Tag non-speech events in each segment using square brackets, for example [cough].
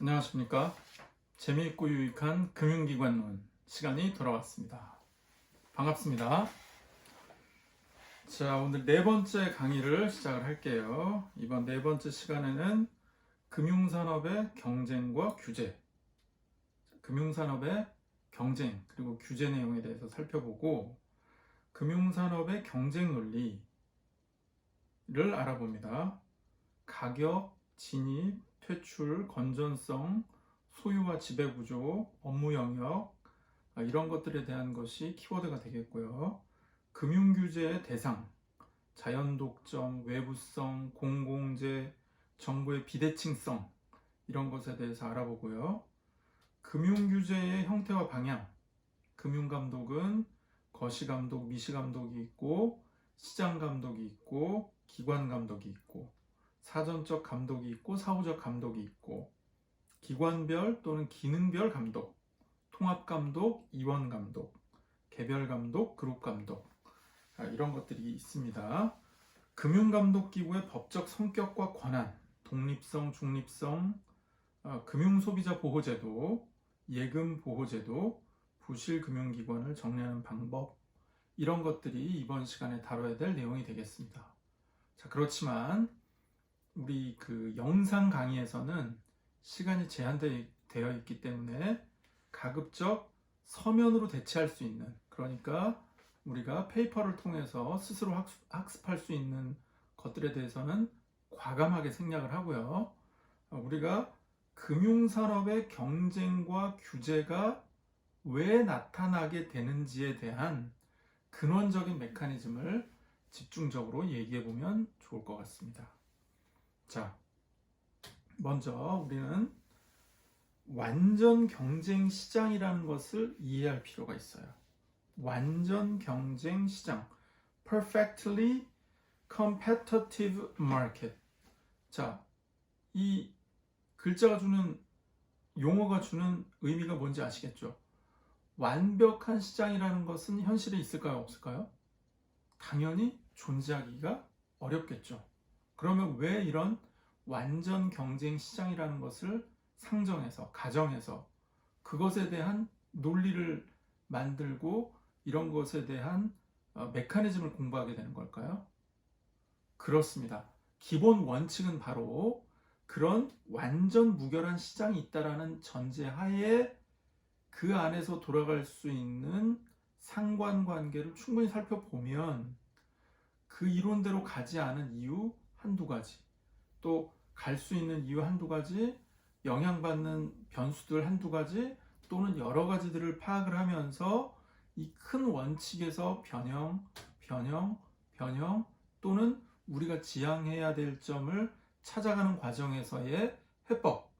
안녕하십니까. 재미있고 유익한 금융기관론 시간이 돌아왔습니다. 반갑습니다. 자, 오늘 네 번째 강의를 시작을 할게요. 이번 네 번째 시간에는 금융산업의 경쟁과 규제, 금융산업의 경쟁, 그리고 규제 내용에 대해서 살펴보고, 금융산업의 경쟁 논리를 알아봅니다. 가격, 진입, 퇴출, 건전성, 소유와 지배구조, 업무 영역 아, 이런 것들에 대한 것이 키워드가 되겠고요. 금융규제의 대상, 자연독점, 외부성, 공공재, 정부의 비대칭성 이런 것에 대해서 알아보고요. 금융규제의 형태와 방향, 금융감독은 거시감독, 미시감독이 있고 시장감독이 있고 기관감독이 있고 사전적 감독이 있고 사후적 감독이 있고 기관별 또는 기능별 감독, 통합 감독, 이원 감독, 개별 감독, 그룹 감독 아, 이런 것들이 있습니다. 금융 감독 기구의 법적 성격과 권한, 독립성, 중립성, 아, 금융 소비자 보호제도, 예금 보호제도, 부실 금융기관을 정리하는 방법 이런 것들이 이번 시간에 다뤄야 될 내용이 되겠습니다. 자, 그렇지만 우리 그 영상 강의에서는 시간이 제한되어 있기 때문에 가급적 서면으로 대체할 수 있는 그러니까 우리가 페이퍼를 통해서 스스로 학습, 학습 할 수 있는 것들에 대해서는 과감하게 생략을 하고요. 우리가 금융산업의 경쟁과 규제가 왜 나타나게 되는지에 대한 근원적인 메커니즘을 집중적으로 얘기해 보면 좋을 것 같습니다. 자, 먼저 우리는 완전 경쟁 시장이라는 것을 이해할 필요가 있어요. 완전 경쟁 시장. perfectly competitive market. 자, 이 글자가 주는 용어가 주는 의미가 뭔지 아시겠죠? 완벽한 시장이라는 것은 현실에 있을까요? 없을까요? 당연히 존재하기가 어렵겠죠. 그러면 왜 이런 완전 경쟁 시장이라는 것을 상정해서, 가정해서 그것에 대한 논리를 만들고 이런 것에 대한 어, 메커니즘을 공부하게 되는 걸까요? 그렇습니다. 기본 원칙은 바로 그런 완전 무결한 시장이 있다라는 전제 하에 그 안에서 돌아갈 수 있는 상관관계를 충분히 살펴보면 그 이론대로 가지 않은 이유 한두 가지, 또 갈 수 있는 이유 한두 가지, 영향받는 변수들 한두 가지, 또는 여러 가지들을 파악을 하면서 이 큰 원칙에서 변형, 변형, 변형, 또는 우리가 지향해야 될 점을 찾아가는 과정에서의 해법,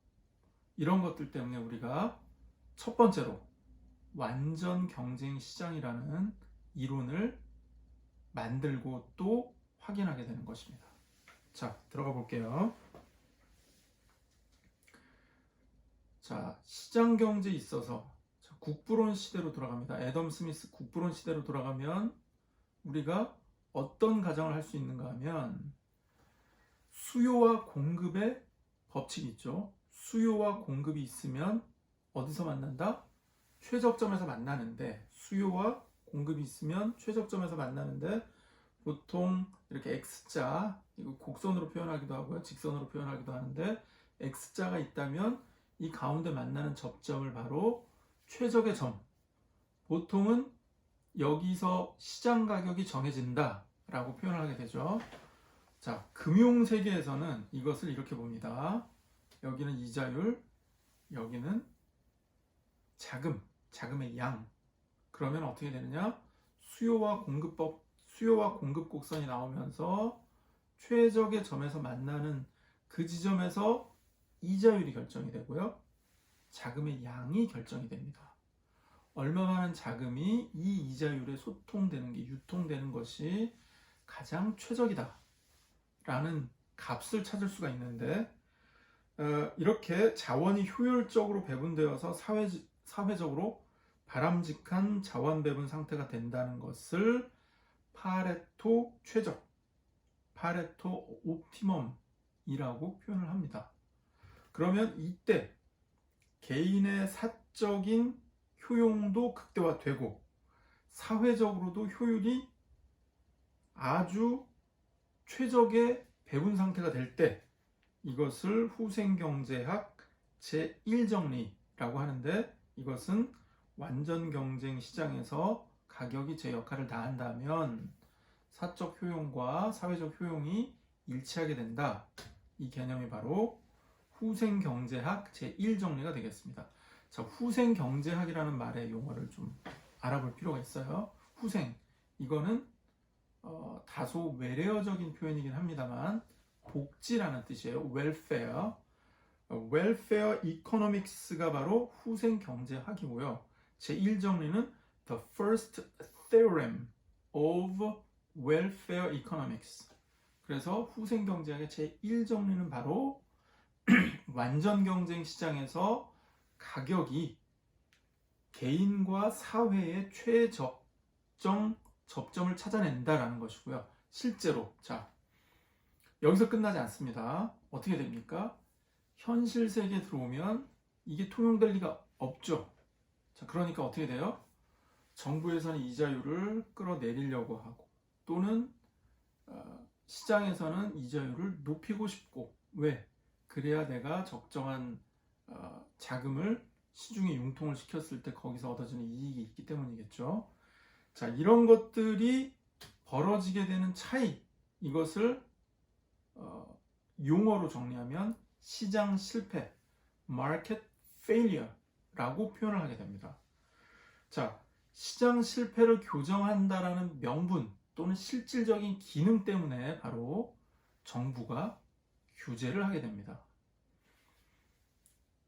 이런 것들 때문에 우리가 첫 번째로 완전 경쟁 시장이라는 이론을 만들고 또 확인하게 되는 것입니다. 자, 들어가 볼게요. 자, 시장 경제에 있어서 자, 국부론 시대로 돌아갑니다. 애덤 스미스 국부론 시대로 돌아가면 우리가 어떤 가정을 할 수 있는가 하면 수요와 공급의 법칙이 있죠. 수요와 공급이 있으면 어디서 만난다? 최적점에서 만나는데 수요와 공급이 있으면 최적점에서 만나는데 보통 이렇게 X자 이거 곡선으로 표현하기도 하고요. 직선으로 표현하기도 하는데 X자가 있다면 이 가운데 만나는 접점을 바로 최적의 점. 보통은 여기서 시장 가격이 정해진다 라고 표현을 하게 되죠. 자, 금융 세계에서는 이것을 이렇게 봅니다. 여기는 이자율, 여기는 자금, 자금의 양. 그러면 어떻게 되느냐? 수요와 공급법, 수요와 공급 곡선이 나오면서 최적의 점에서 만나는 그 지점에서 이자율이 결정이 되고요. 자금의 양이 결정이 됩니다. 얼마 많은 자금이 이 이자율에 소통되는 게 유통되는 것이 가장 최적이다. 라는 값을 찾을 수가 있는데 어, 이렇게 자원이 효율적으로 배분되어서 사회, 사회적으로 바람직한 자원 배분 상태가 된다는 것을 파레토 최적, 파레토 옵티멈이라고 표현을 합니다. 그러면 이때 개인의 사적인 효용도 극대화되고 사회적으로도 효율이 아주 최적의 배분 상태가 될 때 이것을 후생경제학 제1정리라고 하는데 이것은 완전 경쟁 시장에서 가격이 제 역할을 다한다면 사적 효용과 사회적 효용이 일치하게 된다. 이 개념이 바로 후생 경제학 제1 정리가 되겠습니다. 자, 후생 경제학이라는 말의 용어를 좀 알아볼 필요가 있어요. 후생 이거는 어, 다소 외래어적인 표현이긴 합니다만 복지라는 뜻이에요. welfare. 어, welfare economics가 바로 후생 경제학이고요. 제 1 정리는 the first theorem of welfare economics. 그래서 후생 경제학의 제 1정리는 바로 [clears throat] 완전 경쟁 시장에서 가격이 개인과 사회의 최적정 접점을 찾아낸다라는 것이고요. 실제로 자 여기서 끝나지 않습니다. 어떻게 됩니까? 현실 세계에 들어오면 이게 통용될 리가 없죠. 자 그러니까 어떻게 돼요? 정부에서는 이자율을 끌어내리려고 하고 또는 어, 시장에서는 이자율을 높이고 싶고 왜? 그래야 내가 적정한 어, 자금을 시중에 융통을 시켰을 때 거기서 얻어지는 이익이 있기 때문이겠죠. 자, 이런 것들이 벌어지게 되는 차이, 이것을 어, 용어로 정리하면 시장 실패, market failure라고 표현을 하게 됩니다. 자, 시장 실패를 교정한다라는 명분 또는 실질적인 기능 때문에 바로 정부가 규제를 하게 됩니다.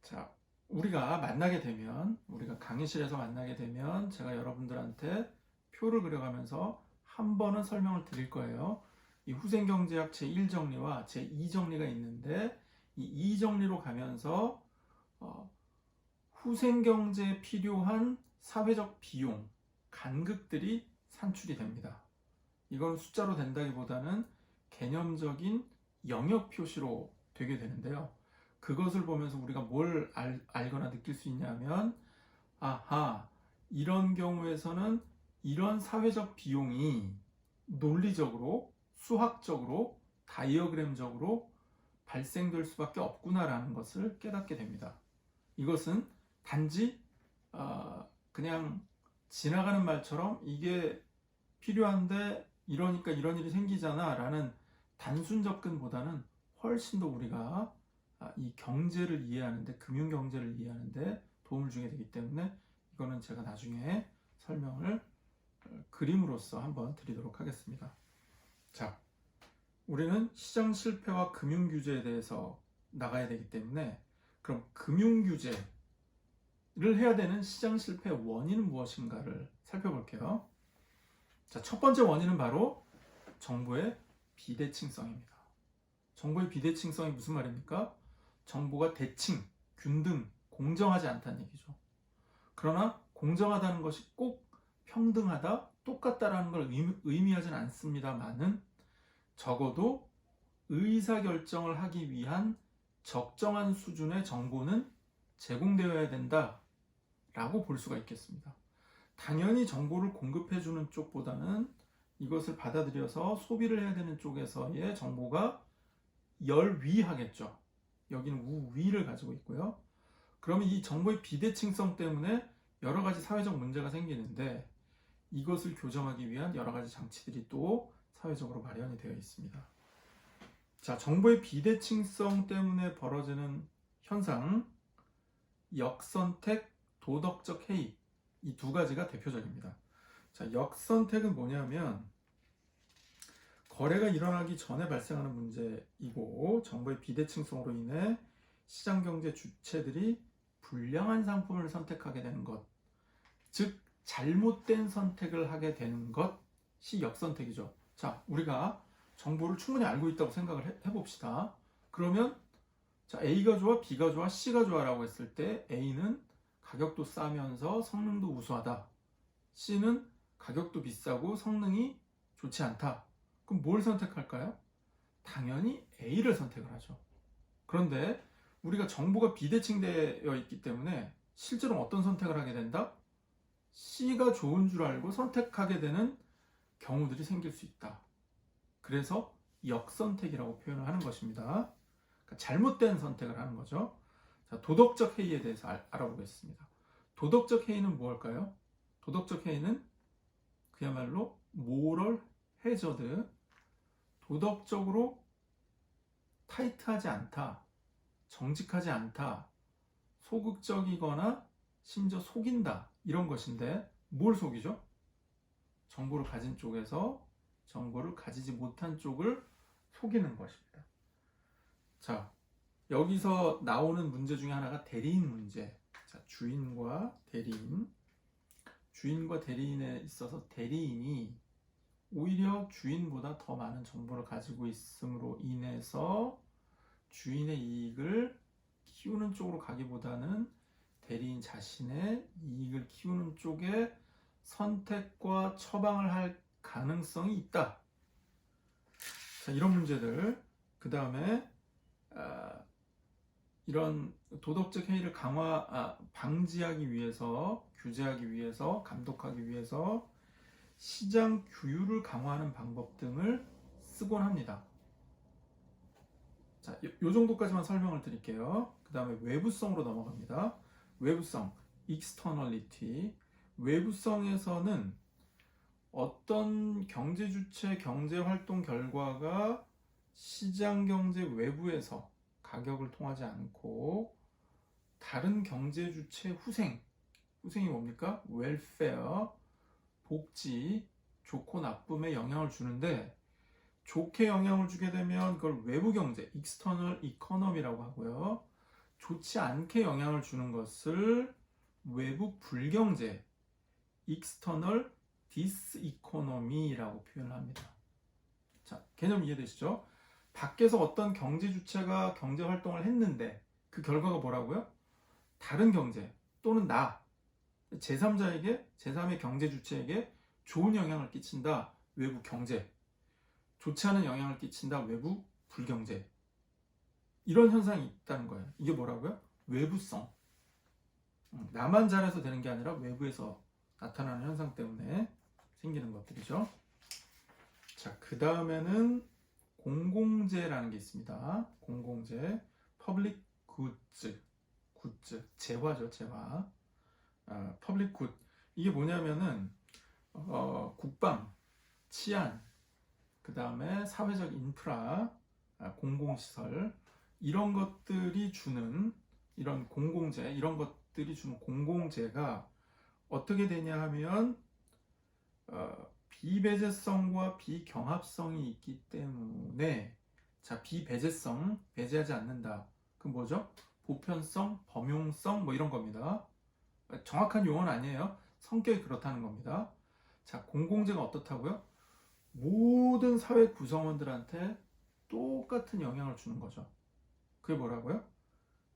자, 우리가 만나게 되면, 우리가 강의실에서 만나게 되면 제가 여러분들한테 표를 그려가면서 한 번은 설명을 드릴 거예요. 이 후생경제학 제1정리와 제2정리가 있는데 이 2정리로 가면서 어, 후생경제에 필요한 사회적 비용, 간극들이 산출이 됩니다. 이건 숫자로 된다기보다는 개념적인 영역 표시로 되게 되는데요. 그것을 보면서 우리가 뭘 알, 알거나 느낄 수 있냐면, 아하, 이런 경우에서는 이런 사회적 비용이 논리적으로, 수학적으로, 다이어그램적으로 발생될 수밖에 없구나라는 것을 깨닫게 됩니다. 이것은 단지 어, 그냥 지나가는 말처럼 이게 필요한데 이러니까 이런 일이 생기잖아 라는 단순 접근보다는 훨씬 더 우리가 아, 이 경제를 이해하는데 금융 경제를 이해하는데 도움을 주게 되기 때문에 이거는 제가 나중에 설명을 어, 그림으로써 한번 드리도록 하겠습니다. 자, 우리는 시장 실패와 금융 규제에 대해서 나가야 되기 때문에 그럼 금융 규제 를 해야 되는 시장 실패 원인은 무엇인가를 살펴볼게요. 자, 첫 번째 원인은 바로 정부의 비대칭성입니다. 정부의 비대칭성이 무슨 말입니까? 정부가 대칭, 균등, 공정하지 않다는 얘기죠. 그러나 공정하다는 것이 꼭 평등하다, 똑같다라는 걸 의미하지는 않습니다만은 적어도 의사결정을 하기 위한 적정한 수준의 정보는 제공되어야 된다 라고 볼 수가 있겠습니다. 당연히 정보를 공급해주는 쪽보다는 이것을 받아들여서 소비를 해야 되는 쪽에서의 정보가 열위하겠죠. 여기는 우위를 가지고 있고요. 그러면 이 정보의 비대칭성 때문에 여러 가지 사회적 문제가 생기는데 이것을 교정하기 위한 여러 가지 장치들이 또 사회적으로 마련이 되어 있습니다. 자, 정보의 비대칭성 때문에 벌어지는 현상, 역선택, 도덕적 해이 이 두 가지가 대표적입니다. 자, 역선택은 뭐냐면 거래가 일어나기 전에 발생하는 문제이고 정보의 비대칭성으로 인해 시장 경제 주체들이 불량한 상품을 선택하게 되는 것, 즉 잘못된 선택을 하게 되는 것이 역선택이죠. 자, 우리가 정보를 충분히 알고 있다고 생각을 해, 봅시다 그러면 자, A가 좋아, B가 좋아, C가 좋아라고 했을 때 A는 가격도 싸면서 성능도 우수하다. C는 가격도 비싸고 성능이 좋지 않다. 그럼 뭘 선택할까요? 당연히 A를 선택을 하죠. 그런데 우리가 정보가 비대칭되어 있기 때문에 실제로 어떤 선택을 하게 된다? C가 좋은 줄 알고 선택하게 되는 경우들이 생길 수 있다. 그래서 역선택이라고 표현을 하는 것입니다. 그러니까 잘못된 선택을 하는 거죠. 자, 도덕적 해이에 대해서 알, 알아보겠습니다. 도덕적 해이는 무엇일까요? 도덕적 해이는 그야말로 모럴 해저드 도덕적으로 타이트하지 않다, 정직하지 않다, 소극적이거나 심지어 속인다 이런 것인데 뭘 속이죠? 정보를 가진 쪽에서 정보를 가지지 못한 쪽을 속이는 것입니다. 자, 여기서 나오는 문제 중에 하나가 대리인 문제. 자, 주인과 대리인. 주인과 대리인에 있어서 대리인이 오히려 주인보다 더 많은 정보를 가지고 있음으로 인해서 주인의 이익을 키우는 쪽으로 가기보다는 대리인 자신의 이익을 키우는 쪽에 선택과 처방을 할 가능성이 있다. 자, 이런 문제들. 그 다음에, 아, 이런 도덕적 해이를 강화, 아, 방지하기 위해서, 규제하기 위해서, 감독하기 위해서 시장 규율을 강화하는 방법 등을 쓰곤 합니다. 자, 요, 요 정도까지만 설명을 드릴게요. 그 다음에 외부성으로 넘어갑니다. 외부성, externality. 외부성에서는 어떤 경제 주체 경제 활동 결과가 시장 경제 외부에서 가격을 통하지 않고 다른 경제 주체 후생, 후생이 뭡니까? 웰페어, 복지, 좋고 나쁨에 영향을 주는데 좋게 영향을 주게 되면 그걸 외부 경제, external economy라고 하고요. 좋지 않게 영향을 주는 것을 외부 불경제, external diseconomy라고 표현을 합니다. 자, 개념 이해되시죠? 밖에서 어떤 경제 주체가 경제 활동을 했는데 그 결과가 뭐라고요? 다른 경제 또는 나 제3자에게 제3의 경제 주체에게 좋은 영향을 끼친다. 외부 경제. 좋지 않은 영향을 끼친다. 외부 불경제. 이런 현상이 있다는 거예요. 이게 뭐라고요? 외부성. 음, 나만 잘해서 되는 게 아니라 외부에서 나타나는 현상 때문에 생기는 것들이죠. 자, 그 다음에는 공공재라는 게 있습니다. 공공재, public goods, goods, 재화죠, 재화. 아, public good. 이게 뭐냐면은 어, 국방, 치안, 그 다음에 사회적 인프라, 아, 공공시설 이런 것들이 주는 이런 공공재 이런 것들이 주는 공공재가 어떻게 되냐 하면 어, 비배제성과 비경합성이 있기 때문에 자 비배제성 배제하지 않는다. 그 뭐죠? 보편성 범용성 뭐 이런 겁니다. 정확한 용어는 아니에요. 성격이 그렇다는 겁니다. 자 공공재가 어떻다고요? 모든 사회 구성원들한테 똑같은 영향을 주는 거죠. 그게 뭐라고요?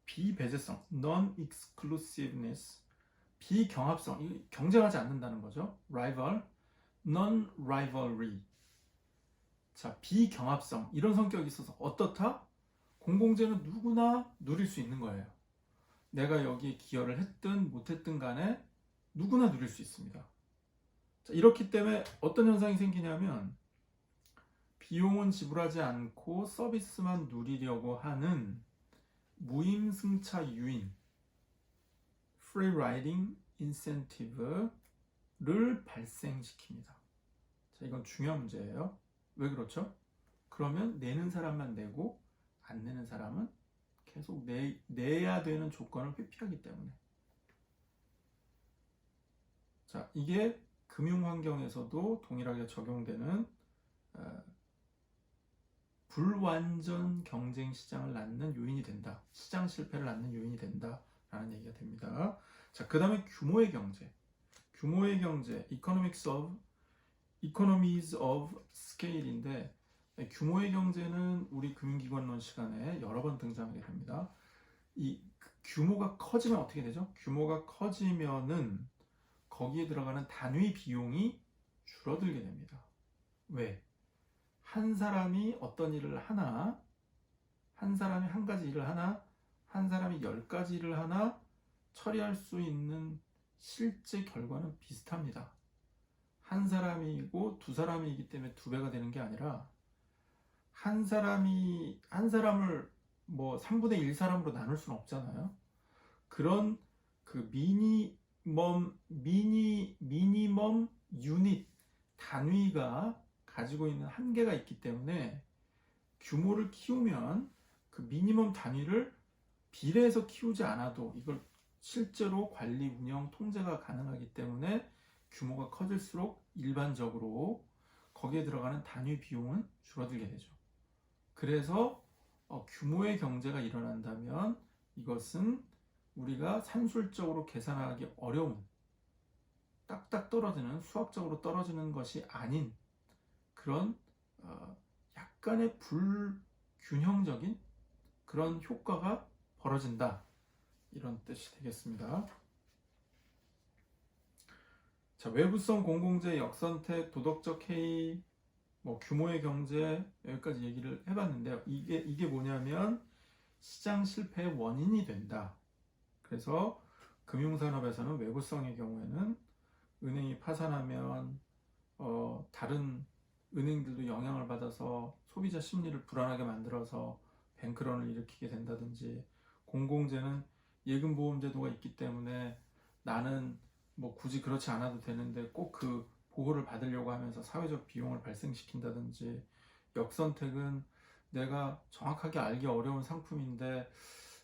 비배제성 non-exclusiveness. 비경합성, 이 경쟁하지 않는다는 거죠. rival, non-rivalry. 자, 비경합성, 이런 성격이 있어서 어떻다? 공공재는 누구나 누릴 수 있는 거예요. 내가 여기에 기여를 했든 못했든 간에 누구나 누릴 수 있습니다. 자, 이렇기 때문에 어떤 현상이 생기냐면 비용은 지불하지 않고 서비스만 누리려고 하는 무임승차 유인, free riding incentive 를 발생시킵니다. 자, 이건 중요한 문제예요. 왜 그렇죠? 그러면 내는 사람만 내고 안 내는 사람은 계속 내, 내야 되는 조건을 회피하기 때문에. 자, 이게 금융 환경에서도 동일하게 적용되는 어, 불완전 경쟁 시장을 낳는 요인이 된다. 시장 실패를 낳는 요인이 된다. 라는 얘기가 됩니다. 자, 그 다음에 규모의 경제. 규모의 경제, economics of, economies of scale인데, 규모의 경제는 우리 금융기관론 시간에 여러 번 등장하게 됩니다. 이 규모가 커지면 어떻게 되죠? 규모가 커지면은 거기에 들어가는 단위 비용이 줄어들게 됩니다. 왜? 한 사람이 어떤 일을 하나, 한 사람이 한 가지 일을 하나, 한 사람이 10가지를 하나 처리할 수 있는 실제 결과는 비슷합니다. 한 사람이고 두 사람이기 때문에 두 배가 되는 게 아니라 한 사람이 한 사람을 뭐 3분의 1 사람으로 나눌 수는 없잖아요. 그런 그 미니멈 미니 미니멈 유닛 단위가 가지고 있는 한계가 있기 때문에 규모를 키우면 그 미니멈 단위를 비례해서 키우지 않아도 이걸 실제로 관리, 운영, 통제가 가능하기 때문에 규모가 커질수록 일반적으로 거기에 들어가는 단위 비용은 줄어들게 되죠. 그래서 어, 규모의 경제가 일어난다면 이것은 우리가 산술적으로 계산하기 어려운 딱딱 떨어지는 수학적으로 떨어지는 것이 아닌 그런 어, 약간의 불균형적인 그런 효과가 벌어진다 이런 뜻이 되겠습니다. 자 외부성 공공재 역선택 도덕적 해이 뭐 규모의 경제 여기까지 얘기를 해봤는데요. 이게 이게 뭐냐면 시장 실패의 원인이 된다. 그래서 금융산업에서는 외부성의 경우에는 은행이 파산하면 어, 다른 은행들도 영향을 받아서 소비자 심리를 불안하게 만들어서 뱅크런을 일으키게 된다든지 공공재는 예금 보험 제도가 있기 때문에 나는 뭐 굳이 그렇지 않아도 되는데 꼭 그 보호를 받으려고 하면서 사회적 비용을 발생시킨다든지 역선택은 내가 정확하게 알기 어려운 상품인데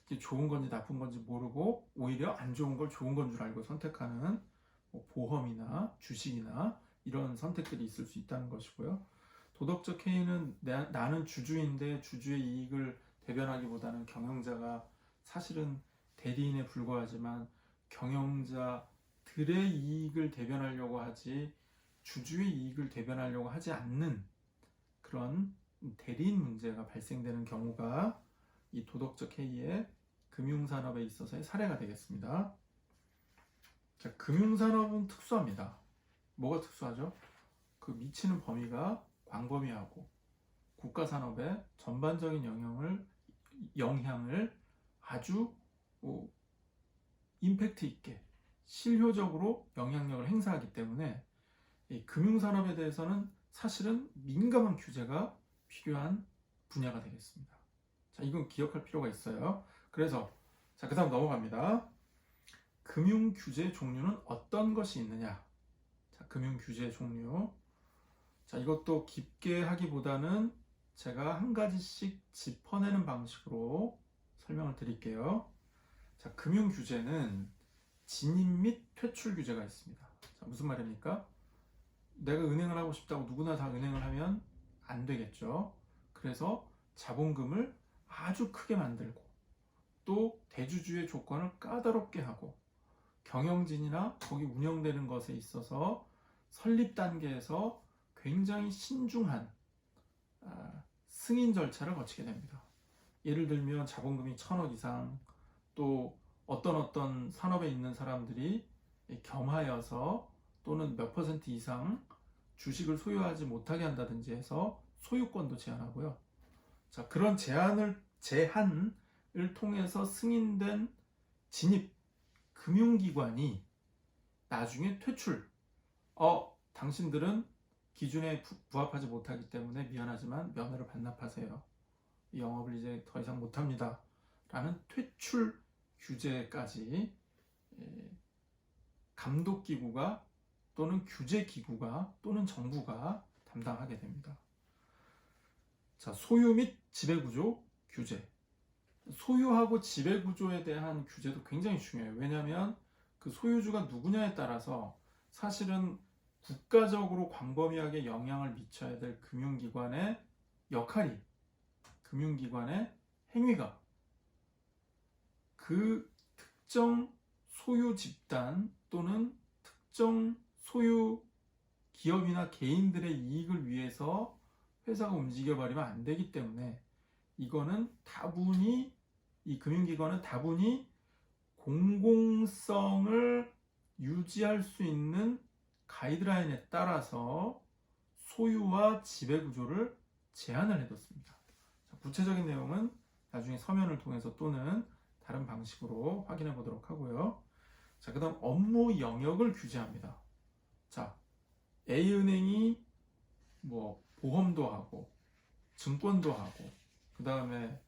이게 좋은 건지 나쁜 건지 모르고 오히려 안 좋은 걸 좋은 건 줄 알고 선택하는 뭐 보험이나 주식이나 이런 선택들이 있을 수 있다는 것이고요. 도덕적 해이는 내- 나는 주주인데 주주의 이익을 대변하기보다는 경영자가 사실은 대리인에 불과하지만 경영자들의 이익을 대변하려고 하지 주주의 이익을 대변하려고 하지 않는 그런 대리인 문제가 발생되는 경우가 이 도덕적 해이의 금융산업에 있어서의 사례가 되겠습니다. 자, 금융산업은 특수합니다. 뭐가 특수하죠? 그 미치는 범위가 광범위하고 국가산업의 전반적인 영향을 영향을 아주 어, 임팩트 있게 실효적으로 영향력을 행사하기 때문에 이 금융산업에 대해서는 사실은 민감한 규제가 필요한 분야가 되겠습니다. 자, 이건 기억할 필요가 있어요. 그래서 자, 그다음 넘어갑니다. 금융 규제 종류는 어떤 것이 있느냐? 자, 금융 규제 종류. 자, 이것도 깊게 하기보다는 제가 한 가지씩 짚어내는 방식으로 설명을 드릴게요. 자, 금융 규제는 진입 및 퇴출 규제가 있습니다. 자, 무슨 말입니까? 내가 은행을 하고 싶다고 누구나 다 은행을 하면 안 되겠죠. 그래서 자본금을 아주 크게 만들고 또 대주주의 조건을 까다롭게 하고 경영진이나 거기 운영되는 것에 있어서 설립 단계에서 굉장히 신중한 아, 승인 절차를 거치게 됩니다. 예를 들면 자본금이 천억 이상 또 어떤 어떤 산업에 있는 사람들이 겸하여서 또는 몇 퍼센트 이상 주식을 소유하지 못하게 한다든지 해서 소유권도 제한하고요. 자, 그런 제한을 제한을 통해서 승인된 진입 금융기관이 나중에 퇴출. 어, 당신들은 기준에 부- 부합하지 못하기 때문에 미안하지만 면허를 반납하세요. 이 영업을 이제 더 이상 못합니다. 라는 퇴출 규제까지 예, 감독기구가 또는 규제기구가 또는 정부가 담당하게 됩니다. 자, 소유 및 지배구조 규제. 소유하고 지배구조에 대한 규제도 굉장히 중요해요. 왜냐하면 그 소유주가 누구냐에 따라서 사실은 국가적으로 광범위하게 영향을 미쳐야 될 금융기관의 역할이 금융기관의 행위가 그 특정 소유 집단 또는 특정 소유 기업이나 개인들의 이익을 위해서 회사가 움직여 버리면 안 되기 때문에 이거는 다분히 이 금융기관은 다분히 공공성을 유지할 수 있는 가이드라인에 따라서 소유와 지배 구조를 제한을 해뒀습니다. 자, 구체적인 내용은 나중에 서면을 통해서 또는 다른 방식으로 확인해 보도록 하고요. 자, 그 다음 업무 영역을 규제합니다. 자, A은행이 뭐 보험도 하고 증권도 하고 그 다음에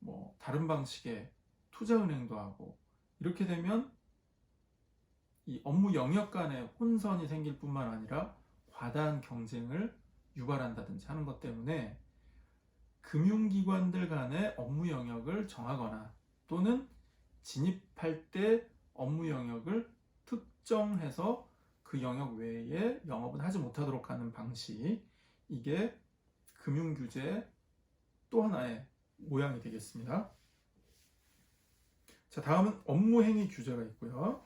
뭐 다른 방식의 투자은행도 하고 이렇게 되면 이 업무 영역 간의 혼선이 생길 뿐만 아니라 과다한 경쟁을 유발한다든지 하는 것 때문에 금융기관들 간의 업무 영역을 정하거나 또는 진입할 때 업무 영역을 특정해서 그 영역 외에 영업은 하지 못하도록 하는 방식 이게 금융 규제 또 하나의 모양이 되겠습니다. 자, 다음은 업무 행위 규제가 있고요.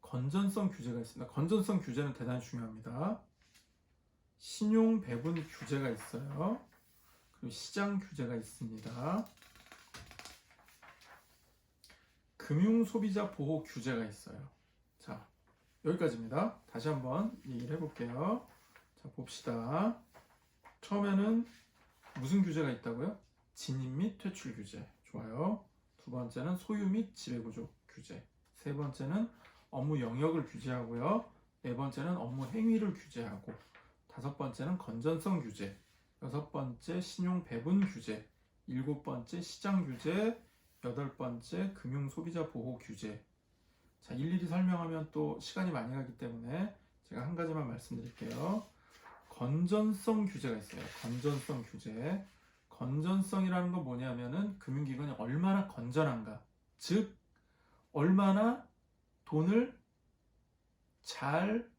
건전성 규제가 있습니다. 건전성 규제는 대단히 중요합니다. 신용 배분 규제가 있어요. 그리고 시장 규제가 있습니다. 금융 소비자 보호 규제가 있어요. 자, 여기까지입니다. 다시 한번 얘기를 해볼게요. 자, 봅시다. 처음에는 무슨 규제가 있다고요? 진입 및 퇴출 규제. 좋아요. 두 번째는 소유 및 지배구조 규제. 세 번째는 업무 영역을 규제하고요. 네 번째는 업무 행위를 규제하고 다섯 번째는 건전성 규제. 여섯 번째 신용 배분 규제. 일곱 번째 시장 규제. 여덟 번째 금융 소비자 보호 규제. 자, 일일이 설명하면 또 시간이 많이 가기 때문에 제가 한 가지만 말씀드릴게요. 건전성 규제가 있어요. 건전성 규제. 건전성이라는 건 뭐냐면은 금융기관이 얼마나 건전한가. 즉, 얼마나 돈을 잘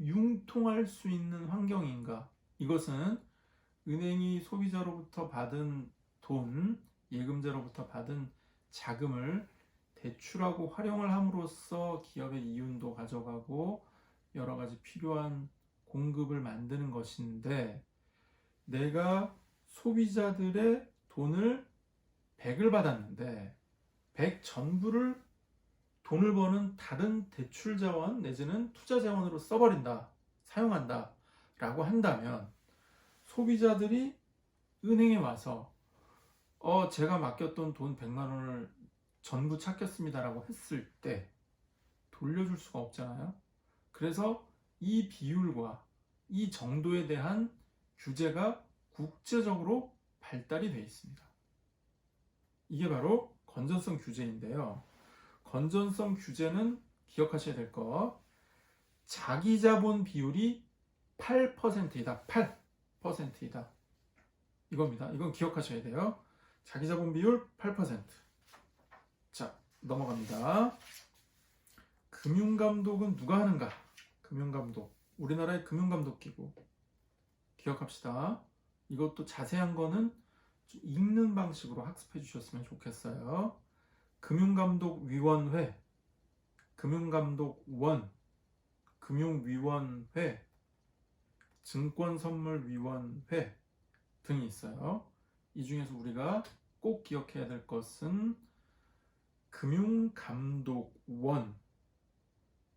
융통할 수 있는 환경인가. 이것은 은행이 소비자로부터 받은 돈, 예금자로부터 받은 자금을 대출하고 활용을 함으로써 기업의 이윤도 가져가고 여러 가지 필요한 공급을 만드는 것인데 내가 소비자들의 돈을 100을 받았는데 100 전부를 돈을 버는 다른 대출 자원 내지는 투자 자원으로 써버린다, 사용한다 라고 한다면 소비자들이 은행에 와서 어, 제가 맡겼던 돈 100만 원을 전부 찾겠습니다라고 했을 때 돌려줄 수가 없잖아요. 그래서 이 비율과 이 정도에 대한 규제가 국제적으로 발달이 되어 있습니다. 이게 바로 건전성 규제인데요. 건전성 규제는 기억하셔야 될 거. 자기 자본 비율이 8%이다. 8%이다. 이겁니다. 이건 기억하셔야 돼요. 자기 자본 비율 8%. 자, 넘어갑니다. 금융감독은 누가 하는가? 금융감독. 우리나라의 금융감독기구. 기억합시다. 이것도 자세한 거는 좀 읽는 방식으로 학습해 주셨으면 좋겠어요. 금융감독위원회, 금융감독원, 금융위원회, 증권선물위원회 등이 있어요. 이 중에서 우리가 꼭 기억해야 될 것은 금융감독원.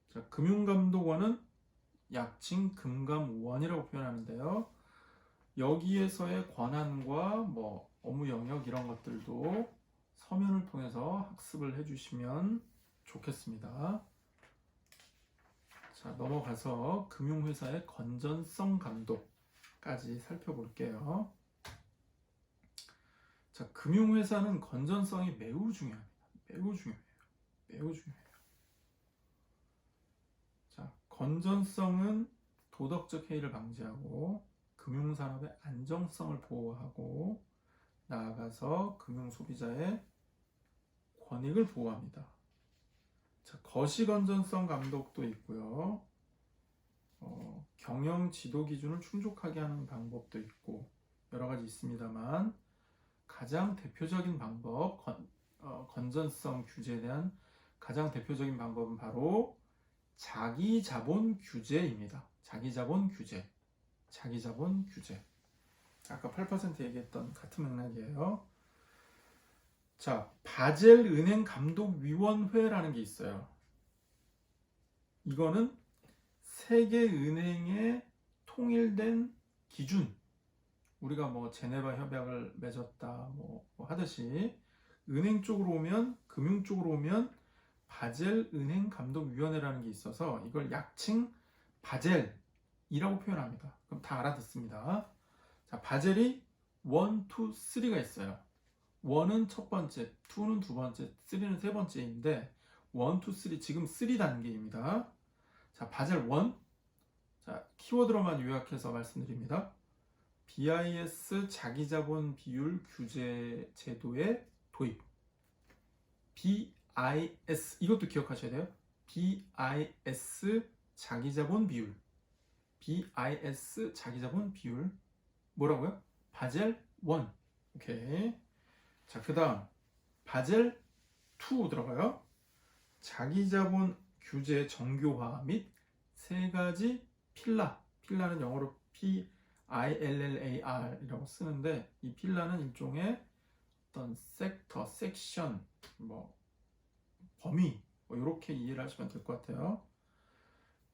자, 금융감독원은 약칭 금감원이라고 표현하는데요. 여기에서의 권한과 뭐 업무 영역 이런 것들도 서면을 통해서 학습을 해주시면 좋겠습니다. 자, 넘어가서 금융회사의 건전성 감독까지 살펴볼게요. 자, 금융회사는 건전성이 매우 중요합니다. 매우 중요해요. 매우 중요해요. 자, 건전성은 도덕적 해이를 방지하고 금융산업의 안정성을 보호하고 나아가서 금융 소비자의 권익을 보호합니다. 자, 거시건전성 감독도 있고요. 어, 경영 지도 기준을 충족하게 하는 방법도 있고 여러 가지 있습니다만 가장 대표적인 방법 건, 어, 건전성 규제에 대한 가장 대표적인 방법은 바로 자기 자본 규제입니다. 자기 자본 규제. 자기 자본 규제. 아까 8% 얘기했던 같은 맥락이에요. 자, 바젤 은행 감독 위원회라는 게 있어요. 이거는 세계 은행의 통일된 기준. 우리가 뭐 제네바 협약을 맺었다 뭐, 뭐 하듯이 은행 쪽으로 오면 금융 쪽으로 오면 바젤 은행 감독 위원회라는 게 있어서 이걸 약칭 바젤이라고 표현합니다. 그럼 다 알아듣습니다. 자, 바젤이 1, 2, 3가 있어요. 1은 첫 번째, 2는 두 번째, 3는 세 번째인데 1, 2, 3 지금 3 단계입니다. 자, 바젤 1. 자, 키워드로만 요약해서 말씀드립니다. BIS 자기자본 비율 규제 제도의 도입. BIS 이것도 기억하셔야 돼요. BIS 자기자본 비율. BIS 자기자본 비율. 뭐라고요? 바젤 1. 오케이. 자, 그다음 바젤 2 들어가요. 자기자본 규제 정교화 및 세 가지 필라. 필라는 영어로 P ILLAR이라고 쓰는데 이 필라는 일종의 어떤 섹터, 섹션, 뭐 범위 뭐 이렇게 이해를 하시면 될 것 같아요.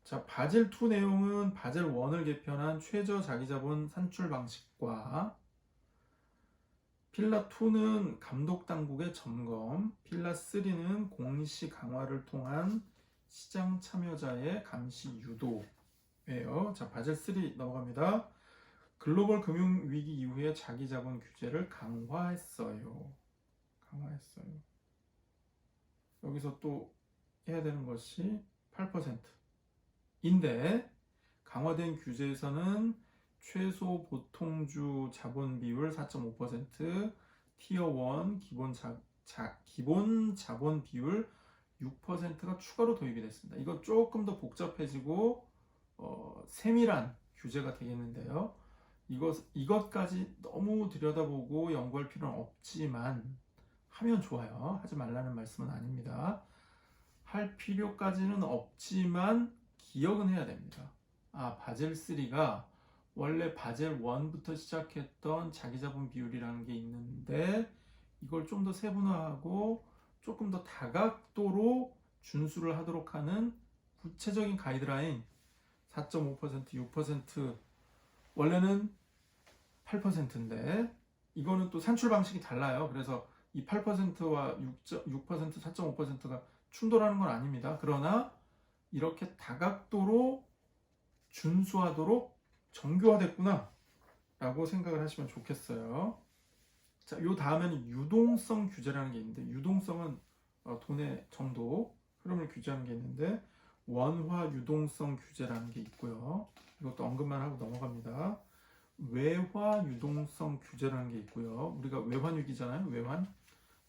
자, 바젤 2 내용은 바젤 1을 개편한 최저 자기자본 산출 방식과 필라 2는 감독 당국의 점검, 필라 3는 공시 강화를 통한 시장 참여자의 감시 유도예요. 자, 바젤 3 넘어갑니다. 글로벌 금융 위기 이후에 자기 자본 규제를 강화했어요. 강화했어요. 여기서 또 해야 되는 것이 8%인데 강화된 규제에서는 최소 보통주 자본 비율 4.5%, 티어 1 기본 자, 자 기본 자본 비율 6%가 추가로 도입이 됐습니다. 이거 조금 더 복잡해지고 어, 세밀한 규제가 되겠는데요. 이것 이것까지 너무 들여다보고 연구할 필요는 없지만 하면 좋아요. 하지 말라는 말씀은 아닙니다. 할 필요까지는 없지만 기억은 해야 됩니다. 아 바젤 3가 원래 바젤 1부터 시작했던 자기 자본 비율이라는 게 있는데 이걸 좀 더 세분화하고 조금 더 다각도로 준수를 하도록 하는 구체적인 가이드라인 4.5% 6% 원래는 8%인데 이거는 또 산출 방식이 달라요. 그래서 이 8%와 6, 6% 4.5%가 충돌하는 건 아닙니다. 그러나 이렇게 다각도로 준수하도록 정교화됐구나 라고 생각을 하시면 좋겠어요. 자, 요 다음에는 유동성 규제라는 게 있는데 유동성은 어, 돈의 정도, 흐름을 규제하는 게 있는데 원화 유동성 규제라는 게 있고요. 이것도 언급만 하고 넘어갑니다. 외화 유동성 규제라는 게 있고요. 우리가 외환 위기잖아요. 외환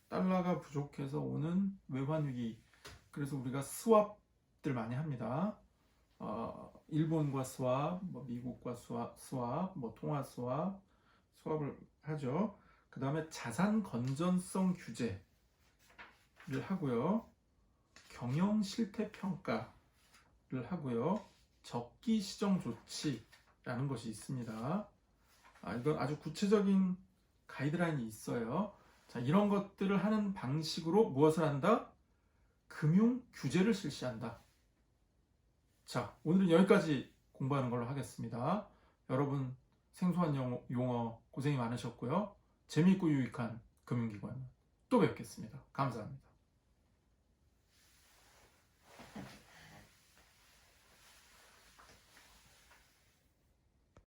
달러가 부족해서 오는 외환 위기. 그래서 우리가 스왑들 많이 합니다. 어, 일본과 스왑, 뭐 미국과 스왑, 스왑, 뭐 통화 스왑, 스왑을 하죠. 그 다음에 자산 건전성 규제를 하고요. 경영 실태 평가를 하고요. 적기 시정 조치라는 것이 있습니다. 아, 이건 아주 구체적인 가이드라인이 있어요. 자, 이런 것들을 하는 방식으로 무엇을 한다? 금융 규제를 실시한다. 자, 오늘은 여기까지 공부하는 걸로 하겠습니다. 여러분 생소한 용어, 용어 고생이 많으셨고요. 재미있고 유익한 금융기관 또 뵙겠습니다. 감사합니다.